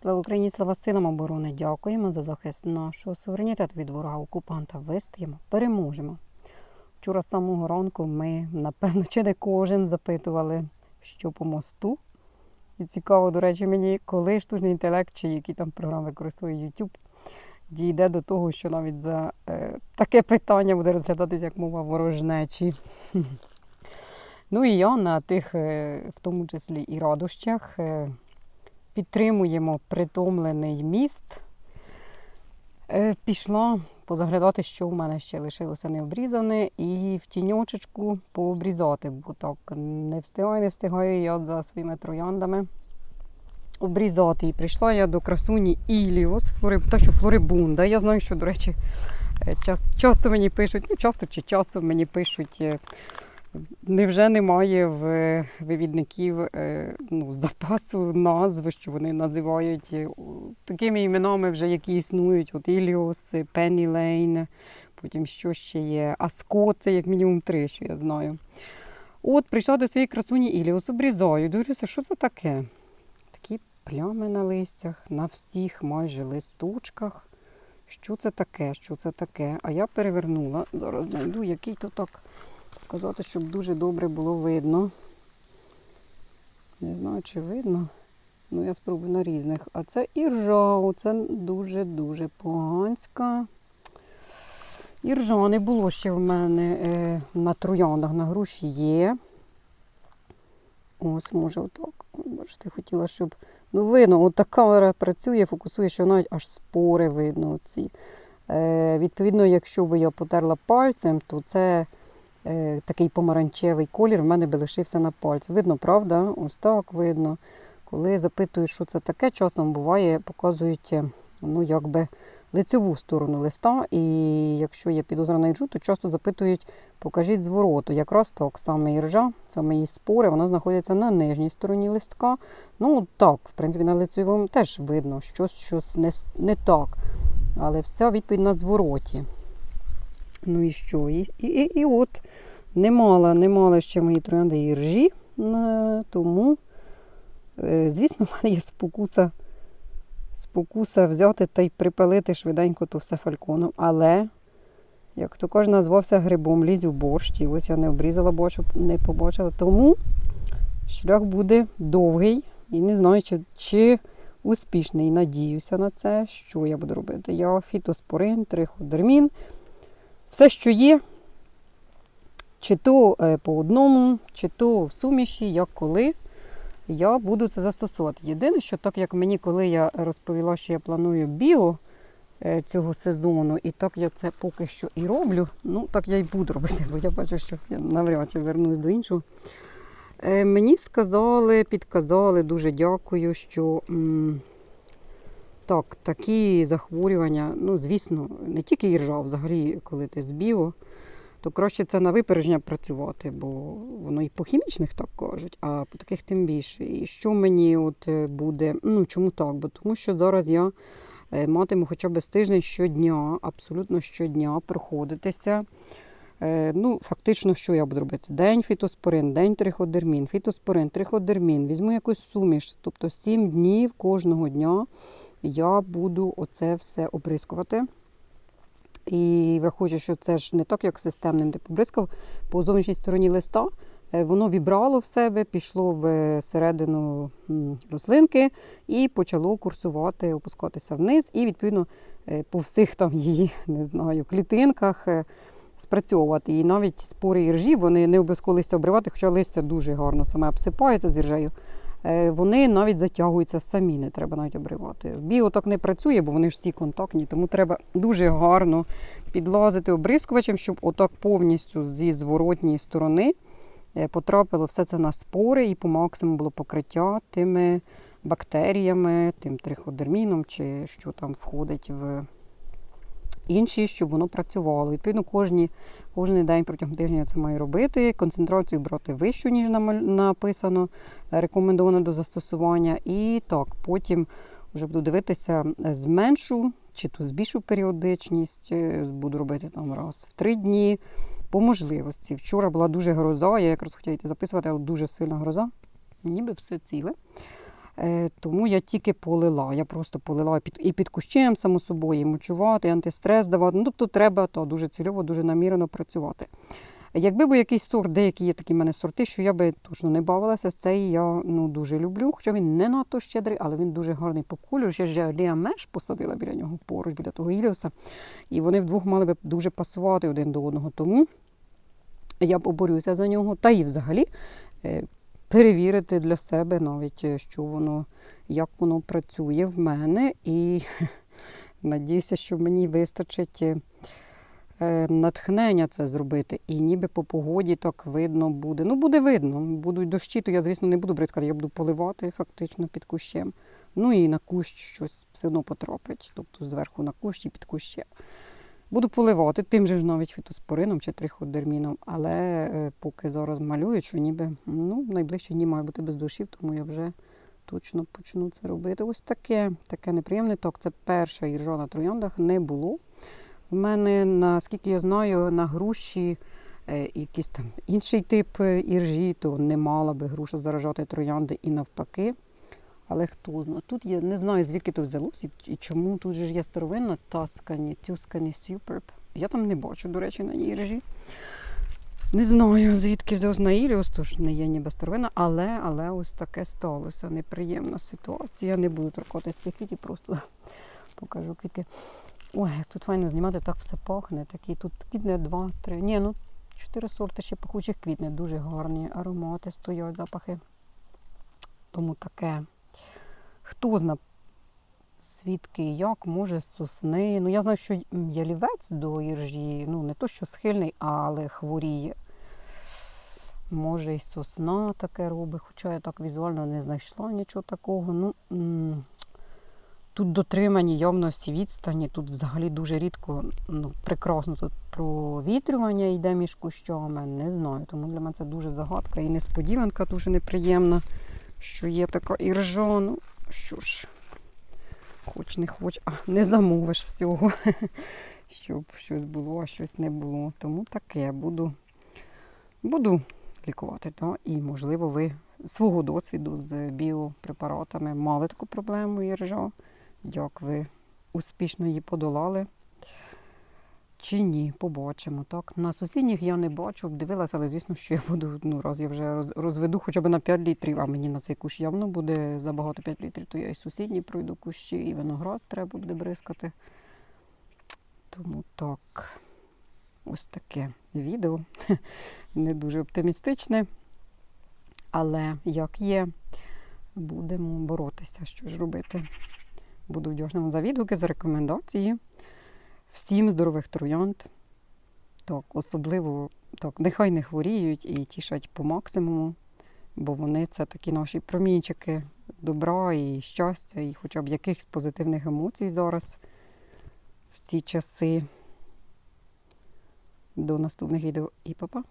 Слава Україні, слава силам оборони! Дякуємо за захист нашого суверенітету від ворога окупанта. Вистоїмо, переможемо. Вчора з самого ранку ми, напевно, чи не кожен запитували, що по мосту. І цікаво, до речі, мені, коли штучний інтелект чи які там програми використовує YouTube, дійде до того, що навіть за е, таке питання буде розглядатися як мова ворожнечі. Ну і я на тих, е, в тому числі і радощах, е, підтримуємо притомлений міст. Е, Пішла позаглядати, що в мене ще лишилося необрізане, і в тіньочечку пообрізати, бо так не встигаю, не встигаю я за своїми трояндами обрізати. І прийшла я до красуні Іліос, флори... та що Флорибунда. Я знаю, що, до речі, е, часто мені пишуть, ну часто чи часом мені пишуть. Е, Невже немає в вивідників е, ну, запасу назв, що вони називають е, такими іменами, вже які існують, от Іліос, Пенні Лейн, потім що ще є, Аскот, це як мінімум три, що я знаю. От прийшла до своєї красуні Іліос, обрізаю, дивлюся, що це таке? Такі плями на листях, на всіх майже листочках. Що це таке? Що це таке? А я перевернула. Зараз знайду, який то так показати, щоб дуже добре було видно. Не знаю, чи видно. Ну, я спробую на різних. А це іржа, це дуже-дуже поганська. Іржа не було ще в мене е, на трояндах, на груші є. Ось, може, отак. Бачите, хотіла, щоб. Ну, видно, от та камера працює, фокусує, що навіть аж спори видно. Оці. Е, відповідно, якщо би я потерла пальцем, то це такий помаранчевий колір в мене би лишився на пальці. Видно, правда? Ось так видно. Коли запитують, що це таке, часом буває, показують е, ну, якби лицеву сторону листа. І якщо є підозра на іржу, то часто запитують, покажіть звороту. Якраз так саме іржа, саме її спори, вона знаходиться на нижній стороні листка. Ну так, в принципі, на лицевому теж видно, щось, щось не, не так. Але вся відповідь на звороті. Ну і що? І, і, і, і от не мала, не мала ще мої троянди іржі, е, тому, е, звісно, в мене є спокуса, спокуса взяти та й припалити швиденько то все фальконом. Але, як то кожен назвався грибом, лізь у борщ, і ось я не обрізала бочу, не побачила. Тому шлях буде довгий і не знаю, чи, чи успішний. Надіюся на це. Що я буду робити? Я фітоспорин, триходермін. Все, що є, чи то е, по одному, чи то в суміші, як коли, я буду це застосовувати. Єдине, що так як мені, коли я розповіла, що я планую біо е, цього сезону, і так я це поки що і роблю, ну так я і буду робити, бо я бачу, що я навряд чи вернусь до іншого. Е, Мені сказали, підказали, дуже дякую, що так, такі захворювання, ну, звісно, не тільки іржа, взагалі, коли ти з біо, то краще це на випередження працювати, бо воно і по хімічних так кажуть, а по таких тим більше. І що мені от е, буде? Ну чому так? Бо тому що зараз я е, матиму хоча б з тиждень щодня, абсолютно щодня проходитися. Е, Ну, фактично, що я буду робити? День фітоспорин, день триходермін, фітоспорин, триходермін. Візьму якусь суміш. Тобто 7 днів кожного дня я буду оце все оприскувати. І враховуючи, що це ж не так, як системним ти побризкав по зовнішній стороні листа, е, воно вібрало в себе, пішло в середину рослинки і почало курсувати, опускатися вниз. І, відповідно, е, по всіх там її не знаю, клітинках е, спрацьовувати. І навіть спори іржі вони не обов'язково листя обривати, хоча листя дуже гарно саме обсипається з іржею. Е, Вони навіть затягуються самі, не треба навіть обривати. В Біо так не працює, бо вони ж всі контактні, тому треба дуже гарно підлазити обрискувачем, щоб отак повністю зі зворотньої сторони е, потрапило все це на спори і по максимуму було покриття тими бактеріями, тим триходерміном, чи що там входить в інші, щоб воно працювало. Відповідно, кожні, кожен день протягом тижня я це маю робити. Концентрацію брати вищу, ніж написано, рекомендовано до застосування. І так, потім вже буду дивитися, е, зменшу чи то збільшу періодичність, е, буду робити там раз в три дні. По можливості. Вчора була дуже гроза, я якраз хотіла записувати, але дуже сильна гроза. Ніби все ціле. Е, тому я тільки полила. Я просто полила і під кущем, само собою, і мочувати, і антистрес давати. Ну, тобто треба то дуже цільово, дуже намірено працювати. Якби був якийсь сорт, деякі є такі в мене сорти, що я би точно не бавилася, цей я ну, дуже люблю. Хоча він не надто щедрий, але він дуже гарний по кольору. Ще ж я Ліамеш посадила біля нього поруч, біля того Іліуса. І вони вдвох мали би дуже пасувати один до одного. Тому я поборюся за нього. Та і взагалі е, перевірити для себе навіть, е, що воно, як воно працює в мене. І надіюся, що мені вистачить е, е, натхнення це зробити. І ніби по погоді так видно буде. Ну, буде видно. Будуть дощі, то я, звісно, не буду бризкати, я буду поливати фактично під кущем. Ну і на кущ щось все одно потрапить. Тобто зверху на кущ і під кущем. Буду поливати тим же ж навіть фітоспорином чи триходерміном, але е, поки зараз малюють, що ніби ну, найближчі дні має бути без дощів, тому я вже точно почну це робити. Ось таке, таке неприємне. Так, це перша іржа на трояндах не було. У мене, наскільки я знаю, на груші е, якийсь там інший тип е, іржі, то не мала би груша заражати троянди і навпаки. Але хто знає. Тут я не знаю, звідки то взялося і, чому тут же ж є старовинна Таскані, Тюскані Суперб. Я там не бачу, до речі, на іржі. Не знаю, звідки взялось на Іліус, тож не є ніби старовина, але, але ось таке сталося. Неприємна ситуація. Я не буду торкати з цих квітів, просто покажу квіти. Ой, як тут файно знімати, так все пахне. Такі тут квітне два, три. Ні, ну чотири сорти ще пахучих квітне. Дуже гарні аромати стоять, запахи. Тому таке. Хто зна, звідки як, може, сосни. Ну, я знаю, що ялівець до іржі, ну, не то, що схильний, але хворіє. Може, і сосна таке робить, хоча я так візуально не знайшла нічого такого. Ну, тут дотримані явності відстані, тут взагалі дуже рідко, ну, прекрасно тут провітрювання йде між кущами, не знаю. Тому для мене це дуже загадка і несподіванка дуже неприємна, що є така іржа. Ну, що ж, хоч не хоч, а не замовиш всього, щоб щось було, а щось не було. Тому таке буду, буду лікувати. Та? І, можливо, ви свого досвіду з біопрепаратами мали таку проблему іржа. Як ви успішно її подолали? Чи ні, побачимо. Так, на сусідніх я не бачу, дивилася, але звісно, що я буду, ну, раз я вже розведу хоча б на 5 літрів, а мені на цей кущ явно буде забагато 5 літрів, то я і сусідні пройду кущі, і виноград треба буде бризкати. Тому так, ось таке відео. Не дуже оптимістичне, але як є, будемо боротися, що ж робити. Буду вдячна вам за відгуки, за рекомендації. Всім здорових троянд. Так, особливо так, нехай не хворіють і тішать по максимуму, бо вони це такі наші промінчики добра і щастя, і хоча б якихось позитивних емоцій зараз в ці часи. До наступних відео і па-па!